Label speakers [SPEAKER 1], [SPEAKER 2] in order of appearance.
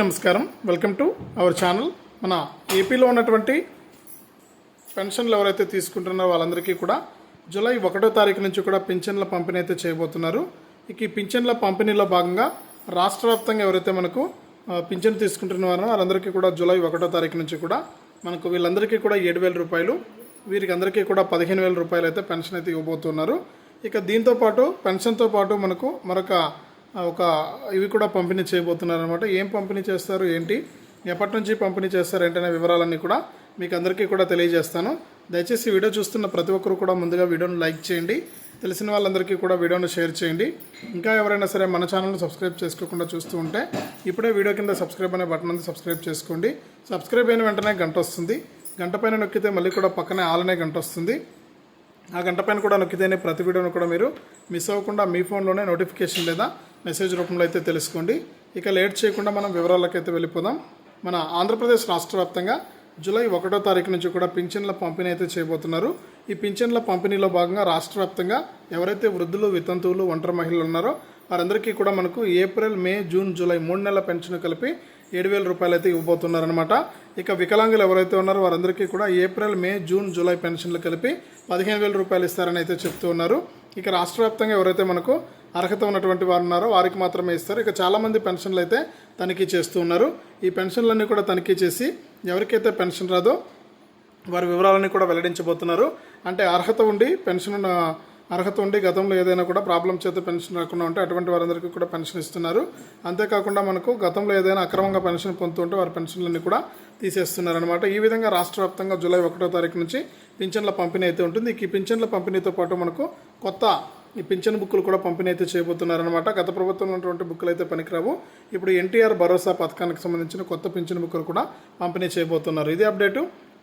[SPEAKER 1] నమస్కారం. Welcome to our channel. మన ఏపీలో ఉన్నటువంటి పెన్షన్లు ఎవరైతే తీసుకుంటున్నారో వాళ్ళందరికీ కూడా జూలై ఒకటో తారీఖు నుంచి కూడా పింఛన్ల పంపిణీ అయితే చేయబోతున్నారు. ఇక ఈ పింఛన్ల పంపిణీలో భాగంగా రాష్ట్ర వ్యాప్తంగా ఎవరైతే మనకు పింఛన్ తీసుకుంటున్నారో వాళ్ళందరికీ కూడా జూలై ఒకటో తారీఖు నుంచి కూడా మనకు వీళ్ళందరికీ కూడా ఏడు వేల రూపాయలు వీరికి అందరికీ కూడా పదిహేను వేల రూపాయలు అయితే పెన్షన్ అయితే ఇవ్వబోతున్నారు. ఇక దీంతో పాటు పెన్షన్తో పాటు మనకు మరొక ఒక ఇవి కూడా పంపిణీ చేయబోతున్నారు అనమాట ఏం పంపిణీ చేస్తారు ఏంటి ఎప్పటి నుంచి పంపిణీ చేస్తారు ఏంటనే వివరాలన్నీ కూడా మీకు అందరికీ కూడా తెలియజేస్తాను. దయచేసి వీడియో చూస్తున్న ప్రతి ఒక్కరు కూడా ముందుగా వీడియోను లైక్ చేయండి తెలిసిన వాళ్ళందరికీ కూడా వీడియోను షేర్ చేయండి. ఇంకా ఎవరైనా సరే మన ఛానల్ను సబ్స్క్రైబ్ చేసుకోకుండా చూస్తూ ఉంటే ఇప్పుడే వీడియో కింద సబ్స్క్రైబ్ అనే బటన్ ఉంది సబ్స్క్రైబ్ చేసుకోండి. సబ్స్క్రైబ్ అయిన వెంటనే గంట వస్తుంది. గంట పైన నొక్కితే మళ్ళీ కూడా పక్కనే ఆలనే గంట వస్తుంది. ఆ గంట పైన కూడా నొక్కితేనే ప్రతి వీడియోను కూడా మీరు మిస్ అవ్వకుండా మీ ఫోన్లోనే నోటిఫికేషన్ లేదా మెసేజ్ రూపంలో అయితే తెలుసుకోండి. ఇక లేట్ చేయకుండా మనం వివరాలకైతే వెళ్ళిపోదాం. మన ఆంధ్రప్రదేశ్ రాష్ట్ర వ్యాప్తంగా జూలై ఒకటో తారీఖు నుంచి కూడా పింఛన్ల పంపిణీ అయితే చేయబోతున్నారు. ఈ పింఛన్ల పంపిణీలో భాగంగా రాష్ట్ర వ్యాప్తంగా ఎవరైతే వృద్ధులు వితంతువులు ఒంటరి మహిళలు ఉన్నారో వారందరికీ కూడా మనకు ఏప్రిల్ మే జూన్ జూలై మూడు నెలల పెన్షన్ కలిపి ఏడు వేల రూపాయలు అయితే ఇవ్వబోతున్నారనమాట ఇక వికలాంగులు ఎవరైతే ఉన్నారో వారందరికీ కూడా ఏప్రిల్ మే జూన్ జూలై పెన్షన్లు కలిపి పదిహేను వేల రూపాయలు ఇస్తారని అయితే చెప్తూ ఉన్నారు. ఇక రాష్ట్ర వ్యాప్తంగా ఎవరైతే మనకు అర్హత ఉన్నటువంటి వారు ఉన్నారో వారికి మాత్రమే ఇస్తారు. ఇక చాలామంది పెన్షన్లు అయితే తనిఖీ చేస్తూ ఉన్నారు. ఈ పెన్షన్లన్నీ కూడా తనిఖీ చేసి ఎవరికైతే పెన్షన్ రాదో వారి వివరాలన్నీ కూడా వెల్లడించబోతున్నారు. అంటే అర్హత ఉండి పెన్షన్ ఉన్న అర్హత ఉండి గతంలో ఏదైనా కూడా ప్రాబ్లం చేత పెన్షన్ రాకుండా ఉంటే అటువంటి వారందరికీ కూడా పెన్షన్ ఇస్తున్నారు. అంతేకాకుండా మనకు గతంలో ఏదైనా అక్రమంగా పెన్షన్ పొందుతుంటే వారి పెన్షన్లన్నీ కూడా తీసేస్తున్నారనమాట ఈ విధంగా రాష్ట్ర వ్యాప్తంగా జూలై ఒకటో తారీఖు నుంచి పింఛన్ల పంపిణీ అయితే ఉంటుంది. ఈ పింఛన్ల పంపిణీతో పాటు మనకు కొత్త ఈ పింఛన్ బుక్కులు కూడా పంపిణీ అయితే చేయబోతున్నారనమాట గత ప్రభుత్వం ఉన్నటువంటి బుక్కులు అయితే పనికిరావు. ఇప్పుడు ఎన్టీఆర్ భరోసా పథకానికి సంబంధించిన కొత్త పింఛన్ బుక్కులు కూడా పంపిణీ చేయబోతున్నారు. ఇది అప్డేటు